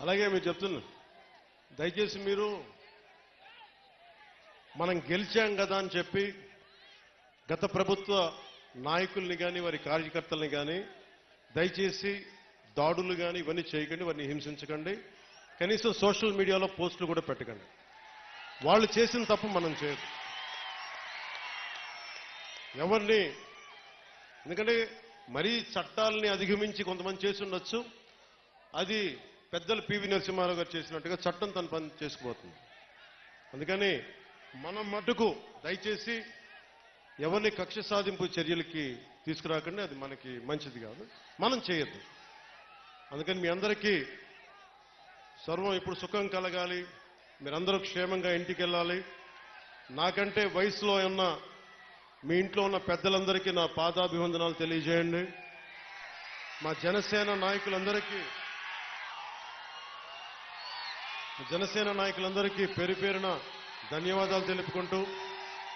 అలాగే మీరు చెప్తున్నా దయచేసి మీరు మనం గెలిచాం కదా అని చెప్పి గత ప్రభుత్వ నాయకుల్ని కానీ వారి కార్యకర్తల్ని కానీ దయచేసి దాడులు కానీ ఇవన్నీ చేయకండి వారిని హింసించకండి. కనీసం సోషల్ మీడియాలో పోస్టులు కూడా పెట్టకండి. వాళ్ళు చేసిన తప్పు మనం చేయదు ఎవరిని ఎందుకంటే మరీ చట్టాలని అధిగమించి కొంతమంది చేసి ఉండొచ్చు. అది పెద్దలు పివి నరసింహారావు గారు చేసినట్టుగా చట్టం తన పని చేసుకుపోతుంది. అందుకని మనం మటుకు దయచేసి ఎవరిని కక్ష సాధింపు చర్యలకి తీసుకురాకండి అది మనకి మంచిది కాదు. మనం చేయొద్దు. అందుకని మీ అందరికీ సర్వం ఇప్పుడు సుఖం కలగాలి. మీరందరూ క్షేమంగా ఇంటికి వెళ్ళాలి నాకంటే వయసులో ఉన్న మీ ఇంట్లో ఉన్న పెద్దలందరికీ నా పాదాభివందనాలు తెలియజేయండి. మా జనసేన నాయకులందరికీ జనసేన నాయకులందరికీ పేరు పేరున ధన్యవాదాలు తెలుపుకుంటూ